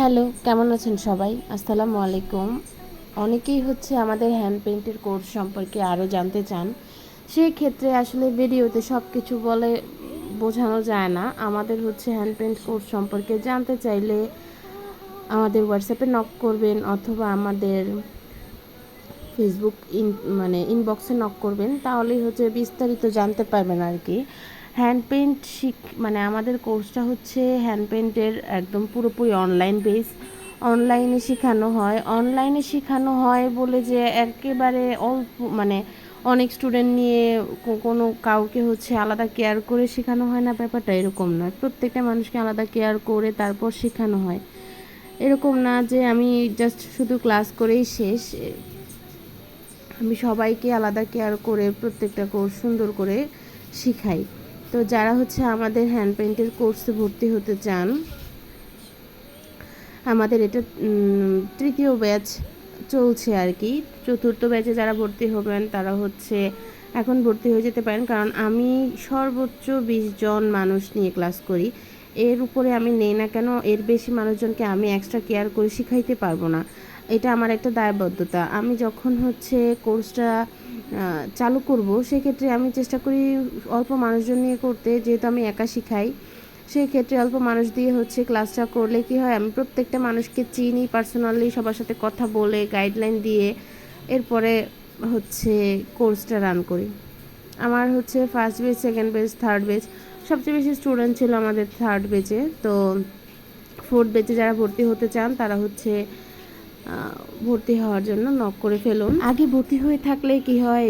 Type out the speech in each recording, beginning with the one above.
Hello, কেমন আছেন সবাই? আসসালামু আলাইকুম। অনেকেই হচ্ছে আমাদের হ্যান্ড পেইন্টের কোর্স সম্পর্কে আরও জানতে চান। সেই ক্ষেত্রে আসলে ভিডিওতে সব কিছু বলে বোঝানো যায় না। আমাদের হচ্ছে হ্যান্ড পেইন্ট কোর্স সম্পর্কে জানতে চাইলে আমাদের হোয়াটসঅ্যাপে নক করবেন অথবা আমাদের ফেসবুক ইন মানে ইনবক্সে নক করবেন। তাহলেই হচ্ছে বিস্তারিত জানতে পারবেন আর কি। হ্যান্ড পেন্ট শিখ মানে আমাদের কোর্সটা হচ্ছে হ্যান্ড পেন্টের একদম পুরোপুরি অনলাইন বেস অনলাইনে শেখানো হয়। অনলাইনে শেখানো হয় বলে যে একেবারে অল্প মানে অনেক স্টুডেন্ট নিয়ে কোনো কাউকে হচ্ছে আলাদা কেয়ার করে শেখানো হয় না, ব্যাপারটা এরকম নয়। প্রত্যেকটা মানুষকে আলাদা কেয়ার করে তারপর শেখানো হয়। এরকম না যে আমি জাস্ট শুধু ক্লাস করেই শেষ। আমি সবাইকে আলাদা কেয়ার করে প্রত্যেকটা কোর্স সুন্দর করে শিখাই। তো যারা হচ্ছে আমাদের হ্যান্ড পেন্টের কোর্সে ভর্তি হতে চান, আমাদের এটা তৃতীয় ব্যাচ চলছে আর কি। চতুর্থ ব্যাচে যারা ভর্তি হবেন, তারা হচ্ছে এখন ভর্তি হয়ে যেতে পারেন। কারণ আমি সর্বোচ্চ বিশ জন মানুষ নিয়ে ক্লাস করি। এর উপরে আমি নেই না কেন, এর বেশি মানুষজনকে আমি এক্সট্রা কেয়ার করে শিখাইতে পারব না। এটা আমার একটা দায়বদ্ধতা। আমি যখন হচ্ছে কোর্সটা চালু করব, সেক্ষেত্রে আমি চেষ্টা করি অল্প মানুষজন নিয়ে করতে, যেহেতু আমি একা শিখাই সেই ক্ষেত্রে অল্প মানুষ দিয়ে হচ্ছে ক্লাসটা করলে কি হয়, আমি প্রত্যেকটা মানুষকে চিনি পার্সোনালি সবার সাথে কথা বলে গাইডলাইন দিয়ে, এরপরে হচ্ছে কোর্সটা রান করি। আমার হচ্ছে first base second base third base সবচেয়ে বেশি স্টুডেন্ট ছিল আমাদের থার্ড বেজে তো ফোর্থ বেজে যারা ভর্তি হতে চান, তারা হচ্ছে ভর্তি হওয়ার জন্য নক করে ফেলুন। আগে ভর্তি হয়ে থাকলে কি হয়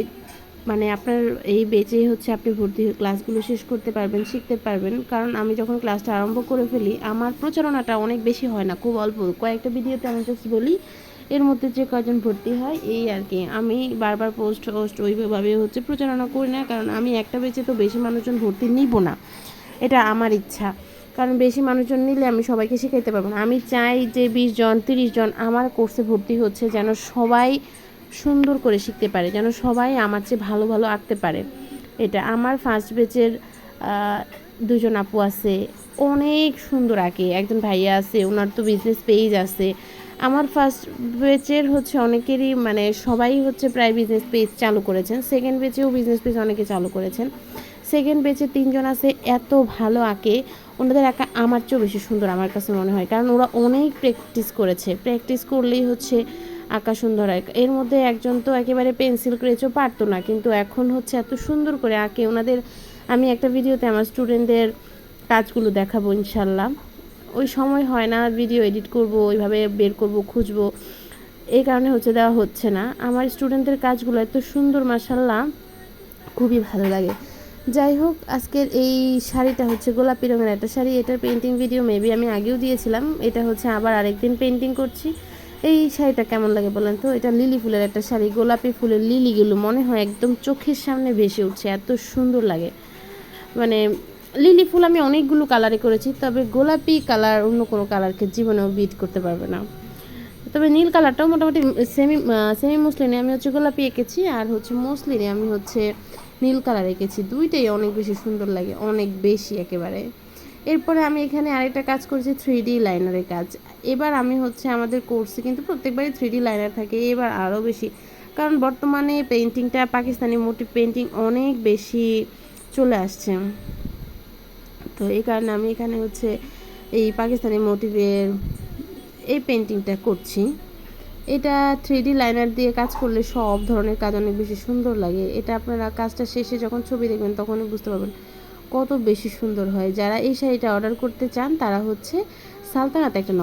মানে আপনার এই বেচে হচ্ছে আপনি ভর্তি হয়ে ক্লাসগুলো শেষ করতে পারবেন, শিখতে পারবেন। কারণ আমি যখন ক্লাসটা আরম্ভ করে ফেলি, আমার প্রচারণাটা অনেক বেশি হয় না, খুব অল্প। কয়েকটা ভিডিওতে আমি জাস্ট বলি, এর মধ্যে যে কজন ভর্তি হয়, এই আর কি। আমি বারবার পোস্ট হোস্ট ওইভাবে হচ্ছে প্রচারণা করি না, কারণ আমি একটা বেচে তো বেশি মানুষজন ভর্তি নিব না। এটা আমার ইচ্ছা। কারণ বেশি মানুষজন নিলে আমি সবাইকে শেখাইতে পারব না। আমি চাই যে বিশ জন, তিরিশ জন আমার কোর্সে ভর্তি হচ্ছে যেন সবাই সুন্দর করে শিখতে পারে, যেন সবাই আমার চেয়ে ভালো ভালো আঁকতে পারে। এটা আমার ফার্স্ট বেচের দুজন আপু আছে, অনেক সুন্দর আঁকে। একজন ভাইয়া আছে, ওনার তো বিজনেস পেজ আছে। আমার ফার্স্ট বেচের হচ্ছে অনেকেরই মানে সবাই হচ্ছে প্রায় বিজনেস পেজ চালু করেছেন। সেকেন্ড বেচেও বিজনেস পেজ অনেকে চালু করেছেন। সেকেন্ড বেচে তিনজন আছে, এত ভালো আঁকে। ওনাদের একা আমার চেয়েও বেশি সুন্দর, আমার কাছে মনে হয়। কারণ ওরা অনেক প্র্যাকটিস করেছে। প্র্যাকটিস করলেই হচ্ছে আঁকা সুন্দর হয়। এর মধ্যে একজন তো একেবারে পেন্সিল ক্রেচও পারতো না, কিন্তু এখন হচ্ছে এত সুন্দর করে আঁকে। ওনাদের, আমি একটা ভিডিওতে আমার স্টুডেন্টদের কাজগুলো দেখাবো ইনশাল্লাহ। ওই সময় হয় না ভিডিও এডিট করব, ওইভাবে বের করব, খুঁজবো। এই কারণে হচ্ছে দেওয়া হচ্ছে না। আমার স্টুডেন্টদের কাজগুলো এত সুন্দর মাসাল্লাহ খুবই ভালো লাগে। যাই হোক, আজকের এই শাড়িটা হচ্ছে গোলাপি রঙের একটা শাড়ি। এটার পেন্টিং ভিডিও মেবি আমি আগেও দিয়েছিলাম। এটা হচ্ছে আবার আরেকদিন পেন্টিং করছি। এই শাড়িটা কেমন লাগে বলেন তো? এটা লিলি ফুলের একটা শাড়ি। গোলাপি ফুলের লিলিগুলো মনে হয় একদম চোখের সামনে ভেসে উঠছে, এত সুন্দর লাগে। মানে লিলি ফুল আমি অনেকগুলো কালারে করেছি, তবে গোলাপি কালার অন্য কোনো কালারকে জীবনেও বিট করতে পারবে না। তবে নীল কালারটাও মোটামুটি সেমি সেমি মুসলিনে আমি হচ্ছে গোলাপি এঁকেছি আর হচ্ছে মুসলিনে আমি হচ্ছে নীল কালার এঁকেছি। দুইটাই অনেক বেশি সুন্দর লাগে, অনেক বেশি একেবারে। এরপরে আমি এখানে আরেকটা কাজ করেছি থ্রি ডি লাইনারের কাজ। এবার আমি হচ্ছে আমাদের কোর্সে কিন্তু প্রত্যেকবারই থ্রি ডি লাইনার থাকে, এবার আরও বেশি। কারণ বর্তমানে পেন্টিংটা পাকিস্তানি মোটিভ পেন্টিং অনেক বেশি চলে আসছে। তো এই কারণে আমি এখানে হচ্ছে এই পাকিস্তানি মোটিভের এই পেন্টিংটা করছি। এটা থ্রি লাইনার দিয়ে কাজ করলে সব ধরনের কাজ অনেক বেশি সুন্দর লাগে। এটা আপনারা কাজটা শেষে যখন ছবি দেখবেন তখনই বুঝতে পারবেন কত বেশি সুন্দর হয়। যারা এই শাড়িটা অর্ডার করতে চান, তারা হচ্ছে সালতানাতে একটা